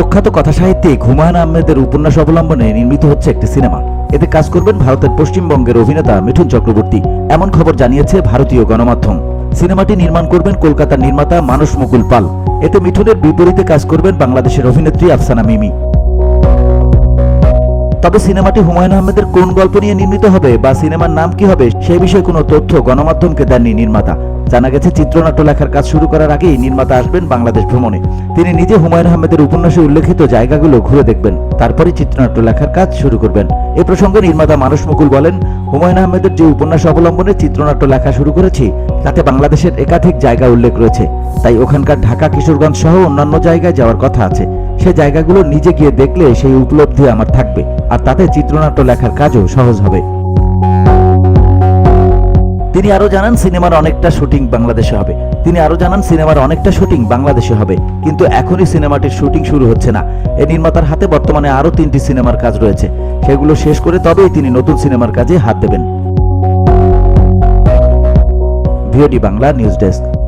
প্রখ্যাত কথাসাহিত্যিক হুমায়ুন আহমেদের উপন্যাস অবলম্বনে নির্মিত হচ্ছে একটি সিনেমা। এতে কাজ করবেন ভারতের পশ্চিমবঙ্গের অভিনেতা মিঠুন চক্রবর্তী। এমন খবর জানিয়েছে ভারতীয় গণমাধ্যম। সিনেমাটি নির্মাণ করবেন কলকাতার নির্মাতা মানস মুকুল পাল। এতে মিঠুনের বিপরীতে কাজ করবেন বাংলাদেশের অভিনেত্রী আফসানা মিমি। তবে সিনেমাটি হুমায়ুন আহমেদের কোন গল্প নিয়ে নির্মিত হবে বা সিনেমার নাম কি হবে সে বিষয়ে কোনো তথ্য গণমাধ্যমকে দেননি নির্মাতা। জানা গেছে, চিত্রনাট্য লেখার কাজ শুরু করার আগেই নির্মাতা আসবেন বাংলাদেশ ভ্রমণে। তিনি নিজে হুমায়ুন আহমেদের উপন্যাসে উল্লেখিত জায়গাগুলো ঘুরে দেখবেন। তারপরে চিত্রনাট্য লেখার কাজ শুরু করবেন। এ প্রসঙ্গে নির্মাতা মানস মুকুল বলেন, হুমায়ুন আহমেদের যে উপন্যাস অবলম্বনে চিত্রনাট্য লেখা শুরু করেছি, তাতে বাংলাদেশের একাধিক জায়গা উল্লেখ রয়েছে। তাই ওখানকার ঢাকা, কিশোরগঞ্জ সহ অন্যান্য জায়গায় যাওয়ার কথা আছে। সে জায়গাগুলো নিজে গিয়ে দেখলে সেই উপলব্ধি আমার থাকবে। আর তাতে চিত্রনাট্য লেখার কাজও সহজ হবে। তিনি আরও জানান, সিনেমার অনেকটা শুটিং বাংলাদেশে হবে। তিনি আরও জানান, সিনেমার অনেকটা শুটিং বাংলাদেশে হবে। কিন্তু এখনই সিনেমাটির শুটিং শুরু হচ্ছে না। এই নির্মাতার হাতে বর্তমানে আরও তিনটি সিনেমার কাজ রয়েছে। সেগুলো শেষ করে তবেই তিনি নতুন সিনেমার কাজে হাত দেবেন। VOD Bangla, news desk.